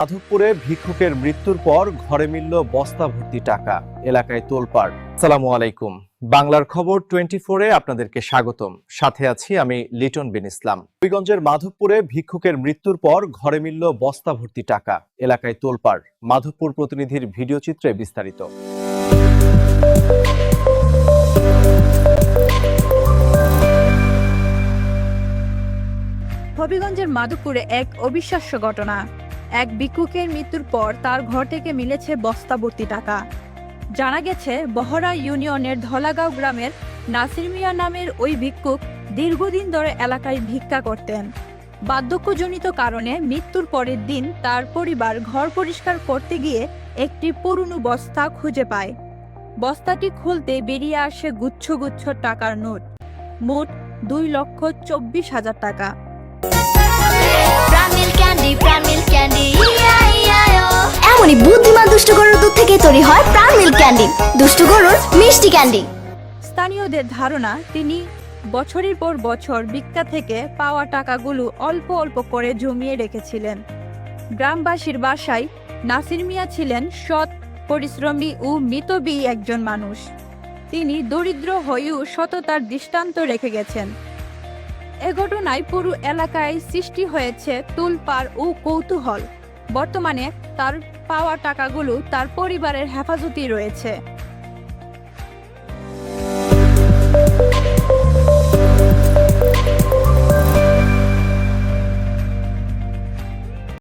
মাধবপুরে ভিক্ষুকের মৃত্যুর পর ঘরে মিলল বস্তা ভর্তি টাকা, এলাকায় তোলপাড়। সালামু আলাইকুম। বাংলার খবর টোয়েন্টি ফোরে আপনাদেরকে স্বাগতম। সাথে আছি আমি লিটন বিন ইসলাম। হবিগঞ্জের মাধবপুরে ভিক্ষুকের মৃত্যুর পর ঘরে মিলল বস্তা ভর্তি টাকা, এলাকায় তোলপাড়। মাধবপুর প্রতিনিধির ভিডিও চিত্রে বিস্তারিত। হবিগঞ্জের মাধবপুরে এক অবিশ্বাস্য ঘটনা। এক ভিক্ষুকের মৃত্যুর পর তার ঘর থেকে মিলেছে বস্তাভর্তি টাকা। জানা গেছে, বহরা ইউনিয়নের ধলাগাঁও গ্রামের নাসির মিয়া নামের ওই ভিক্ষুক দীর্ঘদিন ধরে এলাকায় ভিক্ষা করতেন। বার্ধক্যজনিত কারণে মৃত্যুর পরের দিন তার পরিবার ঘর পরিষ্কার করতে গিয়ে একটি পুরনো বস্তা খুঁজে পায়। বস্তাটি খুলতে বেরিয়ে আসে গুচ্ছ গুচ্ছ টাকার নোট। মোট দুই লক্ষ চব্বিশ হাজার টাকা। দুষ্টু গরুর দুধ থেকে তৈরি হয় প্রামিল ক্যান্ডি। দুষ্টু গরুর মিষ্টি ক্যান্ডি। স্থানীয়দের ধারণা, তিনি বছরের পর বছর ভিক্ষা থেকে পাওয়া টাকাগুলো অল্প অল্প করে জমিয়ে রেখেছিলেন। গ্রামবাসীর বাসায় নাসির মিয়া ছিলেন সৎ, পরিশ্রমী ও মিতবী একজন মানুষ। তিনি দরিদ্র হয়েও সততার দৃষ্টান্ত রেখে গেছেন। এ ঘটনায় পুরো এলাকায় সৃষ্টি হয়েছে তুলপার ও কৌতূহল। বর্তমানে তার পাওয়া টাকাগুলো তার পরিবারের হেফাজতেই রয়েছে।